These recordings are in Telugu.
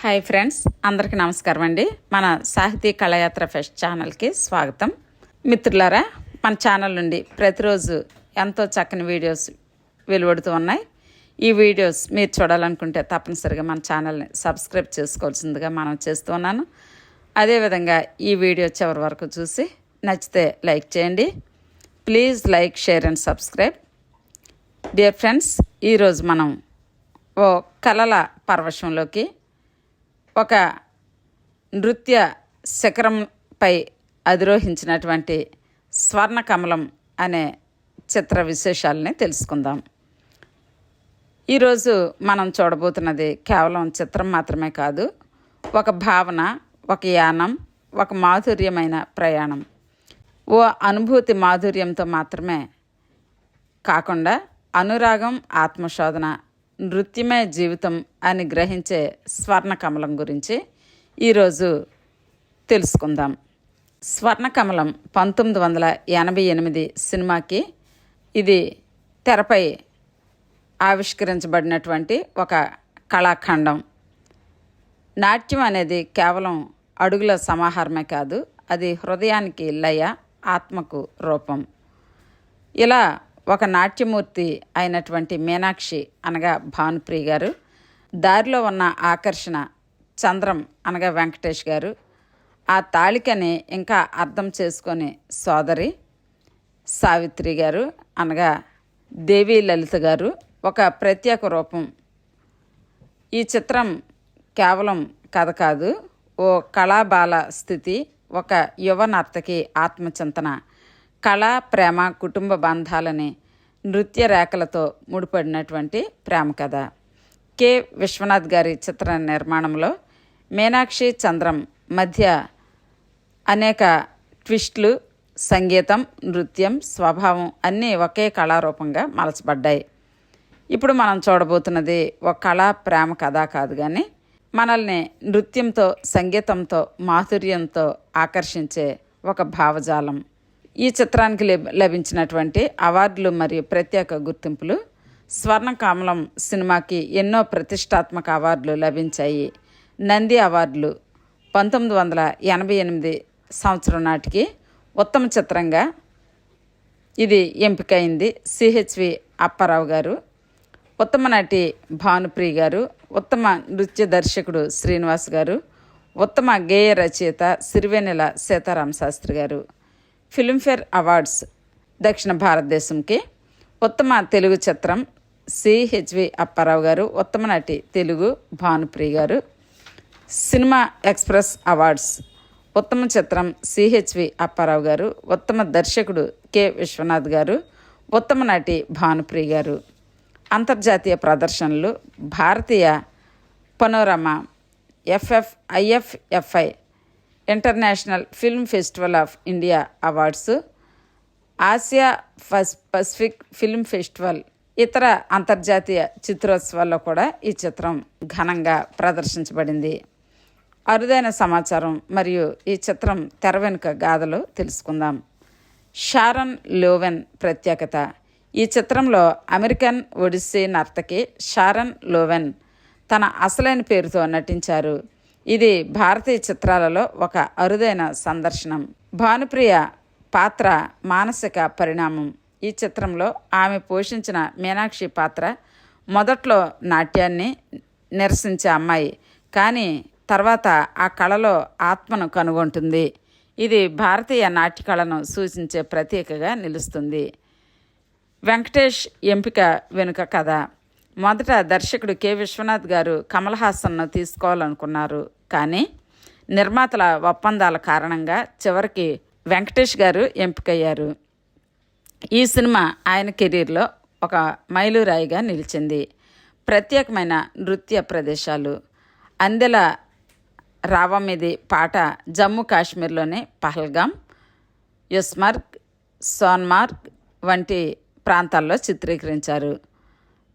హాయ్ ఫ్రెండ్స్ అందరికీ నమస్కారం అండి. మన సాహితీ కళయాత్ర ఫెస్ట్ ఛానల్కి స్వాగతం. మిత్రులారా మన ఛానల్ నుండి ప్రతిరోజు ఎంతో చక్కని వీడియోస్ వెలువడుతూ ఉన్నాయి. ఈ వీడియోస్ మీరు చూడాలనుకుంటే తప్పనిసరిగా మన ఛానల్ని సబ్స్క్రైబ్ చేసుకోవాల్సిందిగా మనం చేస్తూ ఉన్నాను. అదేవిధంగా ఈ వీడియో చివరి వరకు చూసి నచ్చితే లైక్ చేయండి. Please like share and subscribe. Dear friends ఈరోజు మనం ఓ కళల పరవశంలోకి ఒక నృత్య శిఖరంపై అధిరోహించినటువంటి స్వర్ణకమలం అనే చిత్ర విశేషాలని తెలుసుకుందాం. ఈరోజు మనం చూడబోతున్నది కేవలం చిత్రం మాత్రమే కాదు ఒక భావన ఒక యానం ఒక మాధుర్యమైన ప్రయాణం. ఓ అనుభూతి మాధుర్యంతో మాత్రమే కాకుండా అనురాగం ఆత్మశోధన నృత్యమే జీవితం అని గ్రహించే స్వర్ణకమలం గురించి ఈరోజు తెలుసుకుందాం. స్వర్ణకమలం పంతొమ్మిది వందల ఎనభై ఎనిమిది సినిమాకి ఇది తెరపై ఆవిష్కరించబడినటువంటి ఒక కళాఖండం. నాట్యం అనేది కేవలం అడుగుల సమాహారమే కాదు అది హృదయానికి లయ ఆత్మకు రూపం. ఇలా ఒక నాట్యమూర్తి అయినటువంటి మీనాక్షి అనగా భానుప్రియ గారు. దారిలో ఉన్న ఆకర్షణ చంద్రం అనగా వెంకటేష్ గారు. ఆ తాళికని ఇంకా అర్థం చేసుకొని సోదరి సావిత్రి గారు అనగా దేవి లలిత గారు. ఒక ప్రత్యేక రూపం. ఈ చిత్రం కేవలం కథ కాదు. ఓ కళాబాల స్థితి ఒక యువ నర్తకి ఆత్మచింతన కళ ప్రేమ కుటుంబ బంధాలని నృత్య రేఖలతో ముడిపడినటువంటి ప్రేమ కథ. కె. విశ్వనాథ్ గారి చిత్ర నిర్మాణంలో మీనాక్షి చంద్రం మధ్య అనేక ట్విస్ట్లు సంగీతం నృత్యం స్వభావం అన్నీ ఒకే కళారూపంగా మలచబడ్డాయి. ఇప్పుడు మనం చూడబోతున్నది ఒక కళా ప్రేమ కథ కాదు కానీ మనల్ని నృత్యంతో సంగీతంతో మాధుర్యంతో ఆకర్షించే ఒక భావజాలం. ఈ చిత్రానికి లభించినటువంటి అవార్డులు మరియు ప్రత్యేక గుర్తింపులు స్వర్ణకామలం సినిమాకి ఎన్నో ప్రతిష్టాత్మక అవార్డులు లభించాయి. నంది అవార్డులు పంతొమ్మిది వందల ఎనభై ఎనిమిది సంవత్సరం నాటికి ఉత్తమ చిత్రంగా ఇది ఎంపికైంది సిహెచ్వి అప్పారావు గారు. ఉత్తమ నటి భానుప్రియ గారు ఉత్తమ నృత్య దర్శకుడు శ్రీనివాస్ గారు ఉత్తమ గేయ రచయిత సిరివెన్నెల సీతారామ శాస్త్రి గారు. ఫిల్మ్ఫేర్ అవార్డ్స్ దక్షిణ భారతదేశంకి ఉత్తమ తెలుగు చిత్రం సిహెచ్వి అప్పారావు గారు ఉత్తమ నటి తెలుగు భానుప్రియ గారు. సినిమా ఎక్స్ప్రెస్ అవార్డ్స్ ఉత్తమ చిత్రం సిహెచ్వి అప్పారావు గారు ఉత్తమ దర్శకుడు కె విశ్వనాథ్ గారు ఉత్తమ నటి భానుప్రియ గారు. అంతర్జాతీయ ప్రదర్శనలు భారతీయ panorama FF IFFI international film festival of India awards Asia ఫస్ పసిఫిక్ ఫిల్మ్ ఫెస్టివల్ ఇతర అంతర్జాతీయ చిత్రోత్సవాల్లో కూడా ఈ చిత్రం ఘనంగా ప్రదర్శించబడింది. అరుదైన సమాచారం మరియు ఈ చిత్రం తెర వెనుక గాథలు తెలుసుకుందాం. షారన్ లోవెన్ ప్రత్యేకత. ఈ చిత్రంలో అమెరికన్ ఒడిస్సీ నర్తకి షారన్ లోవెన్ తన అసలైన పేరుతో నటించారు. ఇది భారతీయ చిత్రాలలో ఒక అరుదైన సందర్శనం. భానుప్రియ పాత్ర మానసిక పరిణామం. ఈ చిత్రంలో ఆమె పోషించిన మీనాక్షి పాత్ర మొదట్లో నాట్యాన్ని నిరసించే అమ్మాయి. కానీ తర్వాత ఆ కళలో ఆత్మను కనుగొంటుంది. ఇది భారతీయ నాట్య కళను సూచించే ప్రతీకగా నిలుస్తుంది. వెంకటేష్ ఎంపిక వెనుక కథ. మొదట దర్శకుడు కె. విశ్వనాథ్ గారు కమల్ హాసన్ను తీసుకోవాలనుకున్నారు. కానీ నిర్మాతల ఒప్పందాల కారణంగా చివరికి వెంకటేష్ గారు ఎంపికయ్యారు. ఈ సినిమా ఆయన కెరీర్లో ఒక మైలురాయిగా నిలిచింది. ప్రత్యేకమైన నృత్య ప్రదేశాలు. అందెల రావమిది పాట జమ్మూ కాశ్మీర్లోని పహల్గాం యుస్మర్గ్ సోన్మార్గ్ వంటి ప్రాంతాల్లో చిత్రీకరించారు.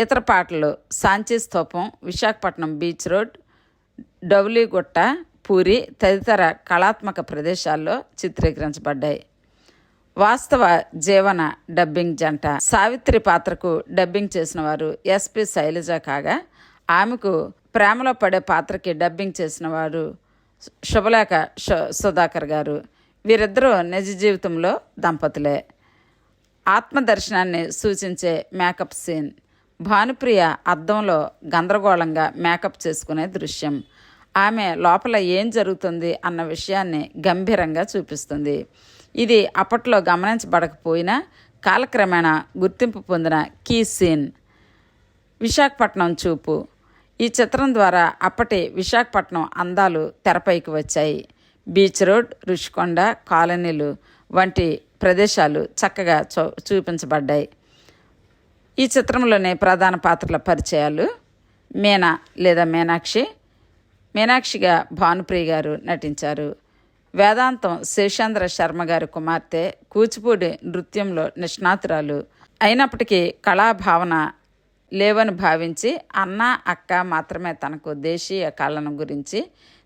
ఇతర పాటలు సాంచీ స్తూపం విశాఖపట్నం బీచ్ రోడ్ డౌలీగుట్ట పూరి తదితర కళాత్మక ప్రదేశాల్లో చిత్రీకరించబడ్డాయి. వాస్తవ జీవన డబ్బింగ్ జంట సావిత్రి పాత్రకు డబ్బింగ్ చేసిన వారు ఎస్పి శైలజ కాగా ఆమెకు ప్రేమలో పడే పాత్రకి డబ్బింగ్ చేసిన వారు శుభలేఖ సుధాకర్ గారు. వీరిద్దరూ నిజ జీవితంలో దంపతులే. ఆత్మదర్శనాన్ని సూచించే మేకప్ సీన్. భానుప్రియ అద్దంలో గందరగోళంగా మేకప్ చేసుకునే దృశ్యం. ఆమె లోపల ఏం జరుగుతుంది అన్న విషయాన్ని గంభీరంగా చూపిస్తుంది. ఇది అప్పట్లో గమనించబడకపోయినా కాలక్రమేణా గుర్తింపు పొందిన కీ సీన్. విశాఖపట్నం చూపు. ఈ చిత్రం ద్వారా అప్పటి విశాఖపట్నం అందాలు తెరపైకి వచ్చాయి. బీచ్ రోడ్ రుషికొండ కాలనీలు వంటి ప్రదేశాలు చక్కగా చూ చూపించబడ్డాయి. ఈ చిత్రంలోని ప్రధాన పాత్రల పరిచయాలు. మీనా లేదా మీనాక్షి మీనాక్షిగా భానుప్రియ గారు నటించారు. వేదాంతం శేషాంధ్ర శర్మ గారి కుమార్తె కూచిపూడి నృత్యంలో నిష్ణాతురాలు. అయినప్పటికీ కళాభావన లేవని భావించి అన్న అక్క మాత్రమే తనకు దేశీయ కళను గురించి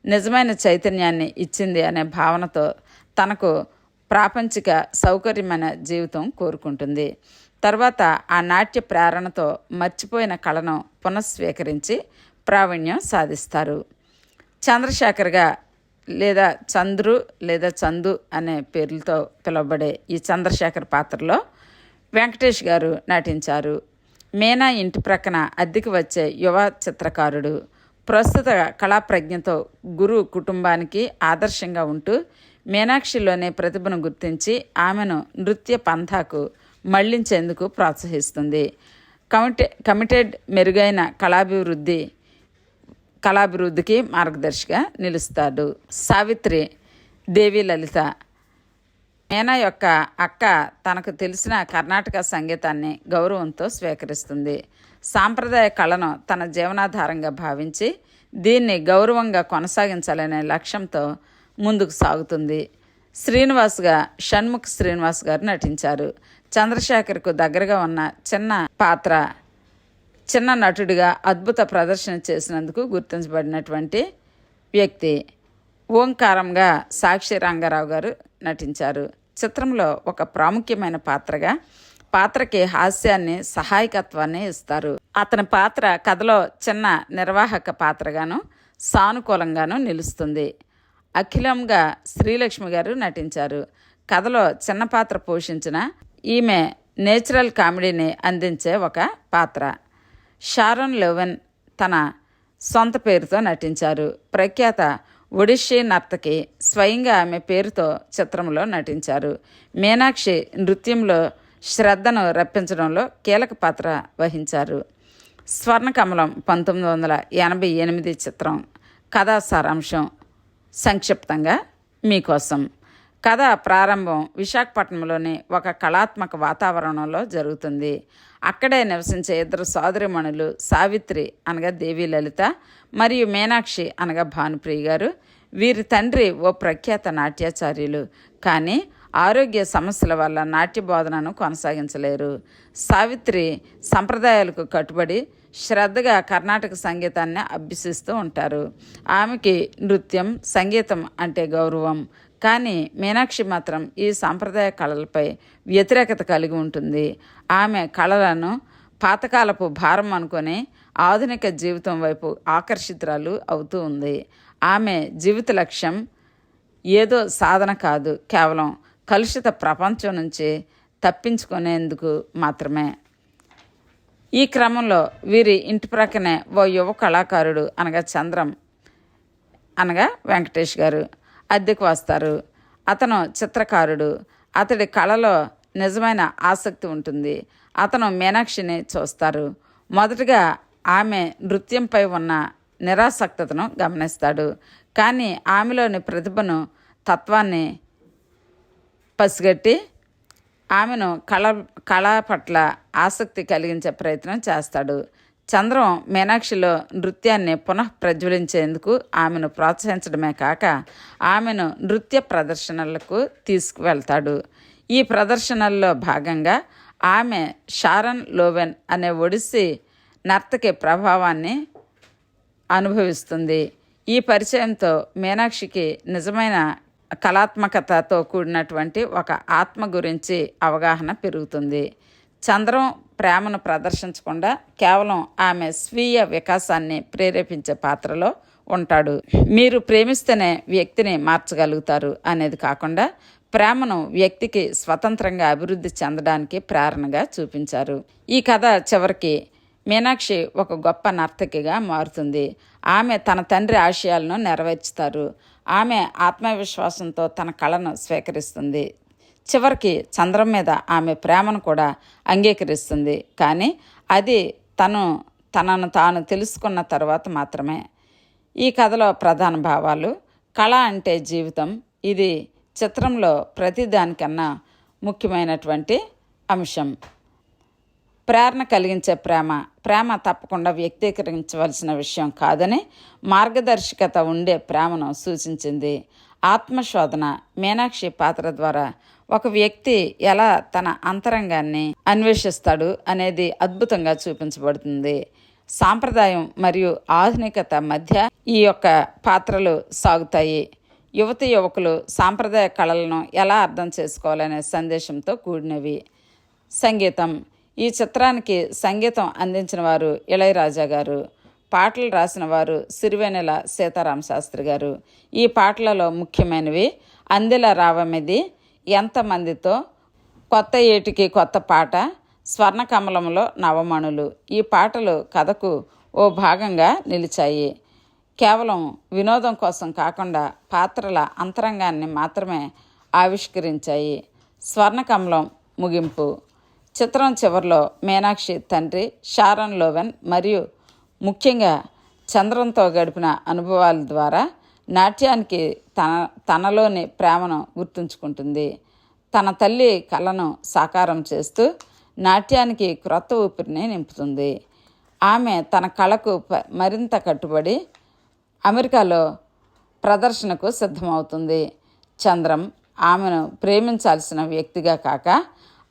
నిజమైన చైతన్యాన్ని ఇచ్చింది అనే భావనతో తనకు ప్రాపంచిక సౌకర్యమైన జీవితం కోరుకుంటుంది. తర్వాత ఆ నాట్య ప్రేరణతో మర్చిపోయిన కళను పునఃస్వీకరించి ప్రావీణ్యం సాధిస్తారు. చంద్రశేఖర్గా లేదా చంద్రు లేదా చందు అనే పేర్లతో పిలువబడే ఈ చంద్రశేఖర్ పాత్రలో వెంకటేష్ గారు నటించారు. మీనా ఇంటి ప్రక్కన అద్దెకి వచ్చే యువ చిత్రకారుడు ప్రస్తుత కళాప్రజ్ఞతో గురు కుటుంబానికి ఆదర్శంగా ఉంటూ మీనాక్షిలోని ప్రతిభను గుర్తించి ఆమెను నృత్య పంథాకు మళ్ళించేందుకు ప్రోత్సహిస్తుంది. కమిటె కమిటెడ్ మెరుగైన కళాభివృద్ధి కళాభివృద్ధికి మార్గదర్శిగా నిలుస్తాడు. సావిత్రి దేవి లలిత. మీనా యొక్క అక్క తనకు తెలిసిన కర్ణాటక సంగీతాన్ని గౌరవంతో స్వీకరిస్తుంది. సాంప్రదాయ కళను తన జీవనాధారంగా భావించి దీన్ని గౌరవంగా కొనసాగించాలనే లక్ష్యంతో ముందుకు సాగుతుంది. శ్రీనివాస్గా షణ్ముఖ్ శ్రీనివాస్ గారు నటించారు. చంద్రశేఖర్కు దగ్గరగా ఉన్న చిన్న పాత్ర చిన్న నటుడిగా అద్భుత ప్రదర్శన చేసినందుకు గుర్తించబడినటువంటి వ్యక్తి ఓంకారంగా సాక్షి రంగారావు గారు నటించారు. చిత్రంలో ఒక ప్రాముఖ్యమైన పాత్రగా పాత్రకి హాస్యాన్ని సహాయకత్వాన్ని ఇస్తారు. అతని పాత్ర కథలో చిన్న నిర్వాహక పాత్రగాను సానుకూలంగాను నిలుస్తుంది. అఖిలంగా శ్రీలక్ష్మి గారు నటించారు. కథలో చిన్న పాత్ర పోషించిన ఈమె నేచురల్ కామెడీని అందించే ఒక పాత్ర. షారోన్ లెవెన్ తన సొంత పేరుతో నటించారు. ప్రఖ్యాత ఒడిషీ నర్తకి స్వయంగా ఆమె పేరుతో చిత్రంలో నటించారు. మీనాక్షి నృత్యంలో శ్రద్ధను రప్పించడంలో కీలక పాత్ర వహించారు. స్వర్ణకమలం పంతొమ్మిది వందల ఎనభై ఎనిమిది చిత్రం కథా సారాంశం సంక్షిప్తంగా మీకోసం. కథ ప్రారంభం విశాఖపట్నంలోని ఒక కళాత్మక వాతావరణంలో జరుగుతుంది. అక్కడే నివసించే ఇద్దరు సోదరిమణులు సావిత్రి అనగా దేవి లలిత మరియు మీనాక్షి అనగా భానుప్రియ గారు. వీరి తండ్రి ఓ ప్రఖ్యాత నాట్యాచార్యులు. కానీ ఆరోగ్య సమస్యల వల్ల నాట్య బోధనను కొనసాగించలేరు. సావిత్రి సంప్రదాయాలకు కట్టుబడి శ్రద్ధగా కర్ణాటక సంగీతాన్ని అభ్యసిస్తూ ఉంటారు. ఆమెకి నృత్యం సంగీతం అంటే గౌరవం. కానీ మీనాక్షి మాత్రం ఈ సాంప్రదాయ కళలపై వ్యతిరేకత కలిగి ఉంటుంది. ఆమె కళలను పాతకాలపు భారం అనుకొని ఆధునిక జీవితం వైపు ఆకర్షితురాలు అవుతూ ఉంది. ఆమె జీవిత లక్ష్యం ఏదో సాధన కాదు కేవలం కలుషిత ప్రపంచం నుంచి తప్పించుకునేందుకు మాత్రమే. ఈ క్రమంలో వీరి ఇంటి ప్రక్కనే ఓ యువ కళాకారుడు అనగా చంద్రం అనగా వెంకటేష్ గారు అద్దెకు వస్తారు. అతను చిత్రకారుడు. అతడి కళలో నిజమైన ఆసక్తి ఉంటుంది. అతను మీనాక్షిని చూస్తారు. మొదటగా ఆమె నృత్యంపై ఉన్న నిరాసక్తతను గమనిస్తాడు. కానీ ఆమెలోని ప్రతిభను తత్వాన్ని పసిగట్టి ఆమెను కళ కళ పట్ల ఆసక్తి కలిగించే ప్రయత్నం చేస్తాడు. చంద్రం మీనాక్షిలో నృత్యాన్ని పునః ప్రజ్వలించేందుకు ఆమెను ప్రోత్సహించడమే కాక ఆమెను నృత్య ప్రదర్శనలకు తీసుకువెళ్తాడు. ఈ ప్రదర్శనల్లో భాగంగా ఆమె షారన్ లోవెన్ అనే ఒడిస్సీ నర్తకి ప్రభావాన్ని అనుభవిస్తుంది. ఈ పరిచయంతో మీనాక్షికి నిజమైన కళాత్మకతతో కూడినటువంటి ఒక ఆత్మ గురించి అవగాహన పెరుగుతుంది. చంద్రం ప్రేమను ప్రదర్శించకుండా కేవలం ఆమె స్వీయ వికాసాన్ని ప్రేరేపించే పాత్రలో ఉంటాడు. మీరు ప్రేమిస్తేనే వ్యక్తిని మార్చగలుగుతారు అనేది కాకుండా ప్రేమను వ్యక్తికి స్వతంత్రంగా అభివృద్ధి చెందడానికి ప్రేరణగా చూపించారు. ఈ కథ చివరికి మీనాక్షి ఒక గొప్ప నర్తకిగా మారుతుంది. ఆమె తన తండ్రి ఆశయాలను నెరవేర్చుతారు. ఆమె ఆత్మవిశ్వాసంతో తన కళను స్వీకరిస్తుంది. చివరికి చంద్రం మీద ఆమె ప్రేమను కూడా అంగీకరిస్తుంది. కానీ అది తను తనను తాను తెలుసుకున్న తర్వాత మాత్రమే. ఈ కథలో ప్రధాన భావాలు కళ అంటే జీవితం. ఇది చిత్రంలో ప్రతిదానికన్నా ముఖ్యమైనటువంటి అంశం. ప్రేరణ కలిగించే ప్రేమ ప్రేమ తప్పకుండా వ్యక్తీకరించవలసిన విషయం కాదని మార్గదర్శకత ఉండే ప్రేమను సూచించింది. ఆత్మశోధన మీనాక్షి పాత్ర ద్వారా ఒక వ్యక్తి ఎలా తన అంతరంగాన్ని అన్వేషిస్తాడు అనేది అద్భుతంగా చూపించబడుతుంది. సాంప్రదాయం మరియు ఆధునికత మధ్య ఈ యొక్క పాత్రలు సాగుతాయి. యువతి యువకులు సాంప్రదాయ కళలను ఎలా అర్థం చేసుకోవాలనే సందేశంతో కూడినవి. సంగీతం. ఈ చిత్రానికి సంగీతం అందించిన వారు ఇళయరాజా గారు. పాటలు రాసిన వారు సిరివెనెల సీతారామ శాస్త్రి గారు. ఈ పాటలలో ముఖ్యమైనవి అందెల రావమిది ఎంతమందితో కొత్త ఏటికి కొత్త పాట స్వర్ణకమలంలో నవమణులు. ఈ పాటలు కథకు ఓ భాగంగా నిలిచాయి. కేవలం వినోదం కోసం కాకుండా పాత్రల అంతరంగాన్ని మాత్రమే ఆవిష్కరించాయి. స్వర్ణకమలం ముగింపు. చిత్రం చివరిలో మీనాక్షి తండ్రి షారన్ లోవెన్ మరియు ముఖ్యంగా చంద్రంతో గడిపిన అనుభవాల ద్వారా నాట్యానికి తన తనలోని ప్రేమను గుర్తుంచుకుంటుంది. తన తల్లి కళను సాకారం చేస్తూ నాట్యానికి క్రొత్త ఊపిరిని నింపుతుంది. ఆమె తన కళకు ప- మరింత కట్టుబడి అమెరికాలో ప్రదర్శనకు సిద్ధమవుతుంది. చంద్రం ఆమెను ప్రేమించాల్సిన వ్యక్తిగా కాక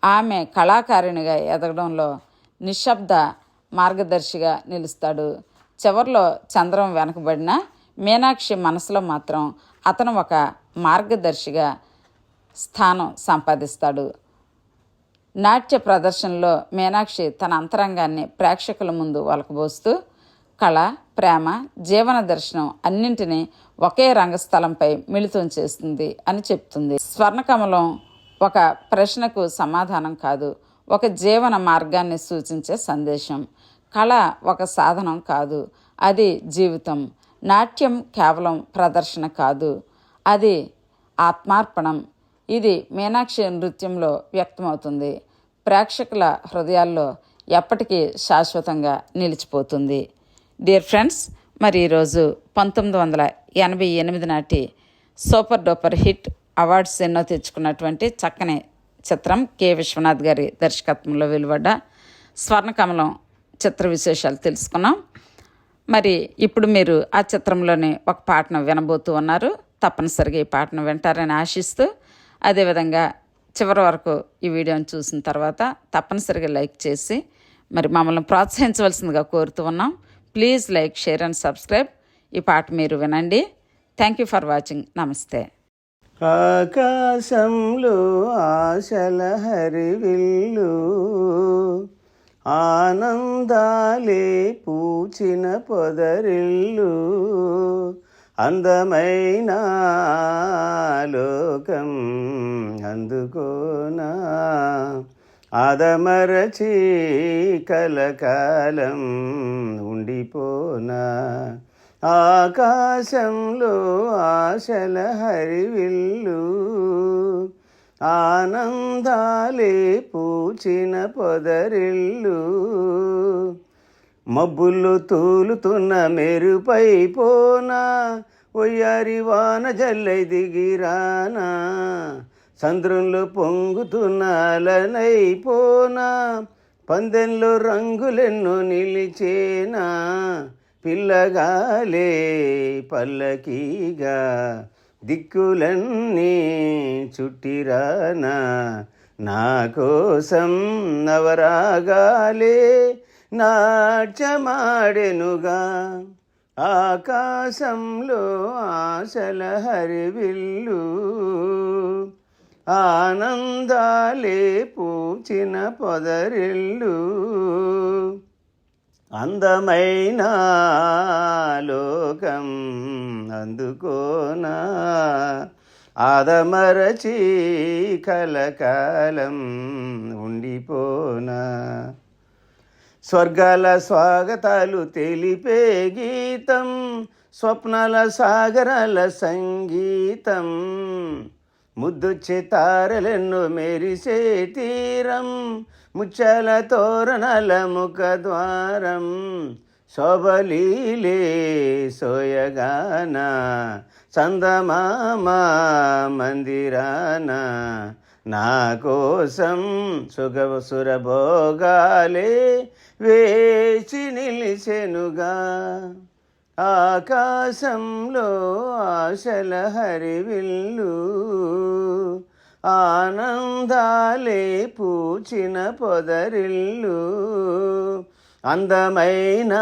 ఆమె కళాకారిణిగా ఎదగడంలో నిశ్శబ్ద మార్గదర్శిగా నిలుస్తాడు. చివరిలో చంద్రం వెనకబడిన మీనాక్షి మనసులో మాత్రం అతను ఒక మార్గదర్శిగా స్థానం సంపాదిస్తాడు. నాట్య ప్రదర్శనలో మీనాక్షి తన అంతరంగాన్ని ప్రేక్షకుల ముందు వలకబోస్తూ కళ ప్రేమ జీవన దర్శనం అన్నింటినీ ఒకే రంగస్థలంపై మిళితం చేస్తుంది అని చెప్తుంది. స్వర్ణకమలం ఒక ప్రశ్నకు సమాధానం కాదు ఒక జీవన మార్గాన్ని సూచించే సందేశం. కళ ఒక సాధనం కాదు అది జీవితం. నాట్యం కేవలం ప్రదర్శన కాదు అది ఆత్మార్పణం. ఇది మీనాక్షి నృత్యంలో వ్యక్తమవుతుంది. ప్రేక్షకుల హృదయాల్లో ఎప్పటికీ శాశ్వతంగా నిలిచిపోతుంది. డియర్ ఫ్రెండ్స్ మరి ఈరోజు పంతొమ్మిది వందల ఎనభై ఎనిమిది నాటి సూపర్ డూపర్ హిట్ అవార్డ్స్ ఎన్నో తెచ్చుకున్నటువంటి చక్కని చిత్రం కె. విశ్వనాథ్ గారి దర్శకత్వంలో వెలువడ్డ స్వర్ణకమలం చిత్ర విశేషాలు తెలుసుకున్నాం. మరి ఇప్పుడు మీరు ఆ చిత్రంలోని ఒక పాటను వినబోతూ ఉన్నారు. తప్పనిసరిగా ఈ పాటను వింటారని ఆశిస్తూ అదేవిధంగా చివరి వరకు ఈ వీడియోని చూసిన తర్వాత తప్పనిసరిగా లైక్ చేసి మరి మమ్మల్ని ప్రోత్సహించవలసిందిగా కోరుతూ ఉన్నాం. Please like share and subscribe. ఈ పాట మీరు వినండి. థ్యాంక్ యూ ఫర్ వాచింగ్ నమస్తే ఆకాశంలో ఆశల హరివిల్లు. ఆనందాలే పూచిన పొదరిల్లు అందమైన లోకం అందుకోనా. ఆదమరచి కలకాలం ఉండిపోనా. ఆకాశంలో ఆశల హరివిల్లు ఆనందాలే పూచిన పొదరిల్లు. మబ్బులు తూలుతున్న మెరుపై పోనా ఒయ్యారి వాన జల్లై దిగిరానా. చంద్రంలో పొంగుతున్న అలనై పోనా పందెంలో రంగులెన్నో నిలిచేనా. పిల్లగాలే పల్లకీగా దిక్కులన్నీ చుట్టిరానా? నా కోసం నవరాగాలే నాట్యమాడెనుగా. ఆకాశంలో ఆశల హరివిల్లు. ఆనందాలే పూచిన పొదరిల్లు. అందమైన లోకం అందుకోనా. ఆదమరచి కలకాలం ఉండిపోనా. స్వర్గాల స్వాగతాలు తెలిపే గీతం స్వప్నాల సాగరాల సంగీతం. ముద్దొచ్చే తారలెన్ను మెరిసే తీరం ముచ్చాల తోరణాల ముఖద్వారం శోభలీలే సోయగాన చందమామ మందిరాన. నా కోసం సుగ సురభోగాలే వేచి నిలిచెనుగా. ఆకాశంలో ఆశల హరివిల్లు ఆనందాలే పూచిన పొదరిల్లు. అందమైన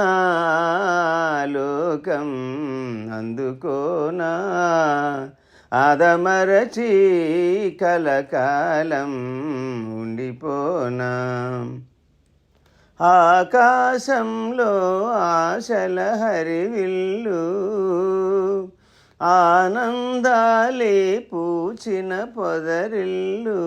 లోకం అందుకోనా ఆదమరచి కలకాలం ఉండిపోనా. ఆకాశంలో ఆశల హరివిల్లు ఆనందాలే పూచిన పొదరిల్లు.